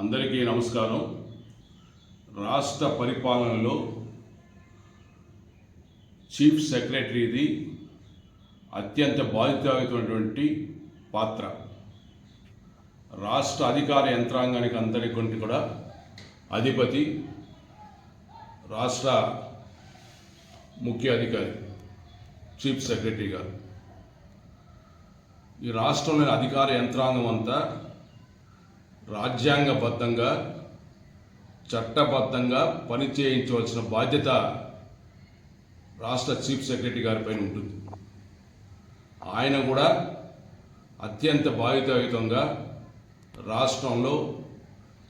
అందరికీ నమస్కారం. రాష్ట్ర పరిపాలనలో చీఫ్ సెక్రటరీది అత్యంత బాధితమైనటువంటి పాత్ర. రాష్ట్ర అధికార యంత్రాంగానికి అందరికంటే కూడా అధిపతి రాష్ట్ర ముఖ్య అధికారి చీఫ్ సెక్రటరీ గారు. ఈ రాష్ట్రంలోని అధికార యంత్రాంగం అంతా రాజ్యాంగబద్ధంగా చట్టబద్ధంగా పనిచేయించవలసిన బాధ్యత రాష్ట్ర చీఫ్ సెక్రటరీ గారిపైన ఉంటుంది. ఆయన కూడా అత్యంత బాధితయుతంగా రాష్ట్రంలో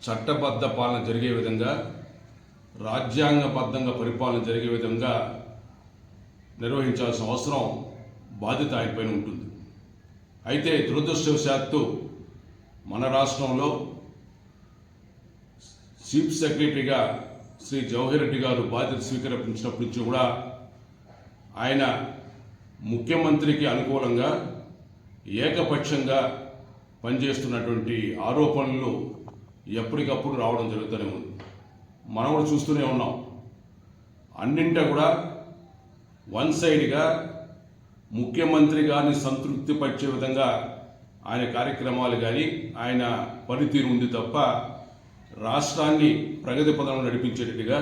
చట్టబద్ధ పాలన జరిగే విధంగా రాజ్యాంగబద్ధంగా పరిపాలన జరిగే విధంగా నిర్వహించాల్సిన అవసరం బాధ్యత ఆయనపైన ఉంటుంది. అయితే దురదృష్టవశాత్తు మన రాష్ట్రంలో చీఫ్ సెక్రటరీగా శ్రీ జవహర్ రెడ్డి గారు బాధ్యత స్వీకరించినప్పటి నుంచి కూడా ఆయన ముఖ్యమంత్రికి అనుకూలంగా ఏకపక్షంగా పనిచేస్తున్నటువంటి ఆరోపణలు ఎప్పటికప్పుడు రావడం జరుగుతూనే ఉంది. మనం కూడా చూస్తూనే ఉన్నాం. అన్నింట కూడా వన్ సైడ్గా ముఖ్యమంత్రి గారిని సంతృప్తిపరిచే విధంగా ఆయన కార్యక్రమాలు కానీ ఆయన పనితీరు ఉంది తప్ప రాష్ట్రాన్ని ప్రగతి పదంలో నడిపించేటట్టుగా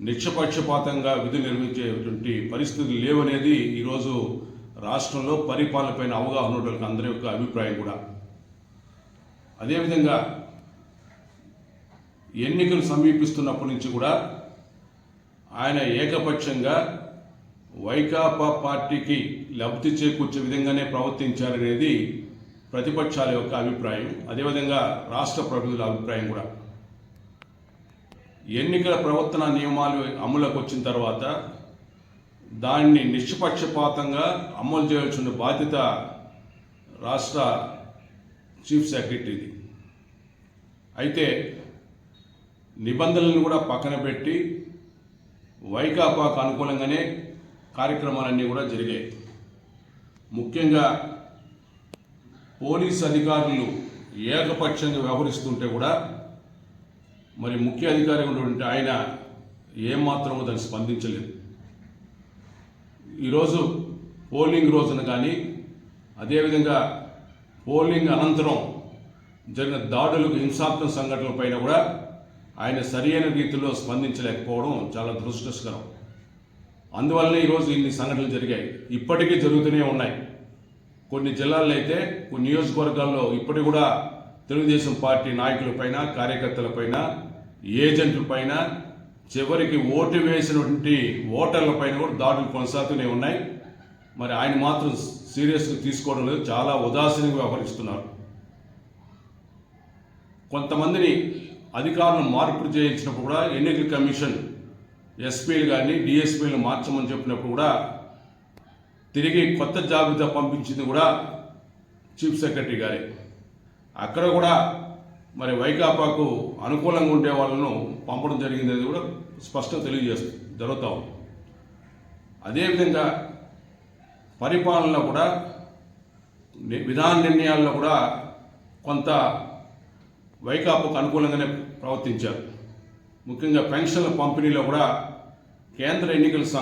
నిక్షపక్షపాతంగా విధులు నిర్వహించేటువంటి పరిస్థితులు లేవనేది ఈరోజు రాష్ట్రంలో పరిపాలనపైన అవగాహన ఉన్నటువంటి అందరి యొక్క అభిప్రాయం కూడా. అదేవిధంగా ఎన్నికలు సమీపిస్తున్నప్పటి నుంచి కూడా ఆయన ఏకపక్షంగా వైకాపా పార్టీకి లబ్ధి చేకూర్చే విధంగానే ప్రవర్తించారనేది ప్రతిపక్షాల యొక్క అభిప్రాయం అదేవిధంగా రాష్ట్ర ప్రభుత్వాల అభిప్రాయం కూడా. ఎన్నికల ప్రవర్తన నియమాలు అమలులోకి వచ్చిన తర్వాత దాన్ని నిష్పక్షపాతంగా అమలు చేయాల్సిన బాధ్యత రాష్ట్ర చీఫ్ సెక్రటరీది. అయితే నిబంధనలను కూడా పక్కన పెట్టి వైకాపాకు అనుకూలంగానే కార్యక్రమాలన్నీ కూడా జరిగాయి. ముఖ్యంగా పోలీస్ అధికారులు ఏకపక్షంగా వ్యవహరిస్తుంటే కూడా మరి ముఖ్య అధికారి ఉన్నటువంటి ఆయన ఏమాత్రమో దానికి స్పందించలేదు. ఈరోజు పోలింగ్ రోజున కానీ అదేవిధంగా పోలింగ్ అనంతరం జరిగిన దాడులకు హింసాత్మక సంఘటనల పైన కూడా ఆయన సరియైన రీతిలో స్పందించలేకపోవడం చాలా దురదృష్టకరం. అందువల్లనే ఈరోజు ఇన్ని సంఘటనలు జరిగాయి. ఇప్పటికీ జరుగుతూనే ఉన్నాయి. కొన్ని జిల్లాల్లో అయితే కొన్ని నియోజకవర్గాల్లో ఇప్పటికి కూడా తెలుగుదేశం పార్టీ నాయకులపైన కార్యకర్తలపైన ఏజెంట్లపైన చివరికి ఓటు వేసినటువంటి ఓటర్లపైన కూడా దాడులు కొనసాగుతూనే ఉన్నాయి. మరి ఆయన మాత్రం సీరియస్గా తీసుకోవడం లేదు. చాలా ఉదాసీనంగా వ్యవహరిస్తున్నారు. కొంతమందిని అధికారులను మార్పు చేయించినప్పుడు కూడా ఎన్నికల కమిషన్ ఎస్పీలు కానీ డిఎస్పీలు మార్చమని చెప్పినప్పుడు కూడా తిరిగి కొత్త జాబితా పంపించింది కూడా చీఫ్ సెక్రటరీ గారే. అక్కడ కూడా మరి వైకాపాకు అనుకూలంగా ఉండే వాళ్ళను పంపడం జరిగింది అనేది కూడా స్పష్టంగా తెలియజేస్తుంది జరుగుతూ ఉంది. అదేవిధంగా పరిపాలనలో కూడా విధాన నిర్ణయాల్లో కూడా కొంత వైకాపాకు అనుకూలంగానే ప్రవర్తించారు. ముఖ్యంగా పెన్షన్ల పంపిణీలో కూడా కేంద్ర ఎన్నికల సం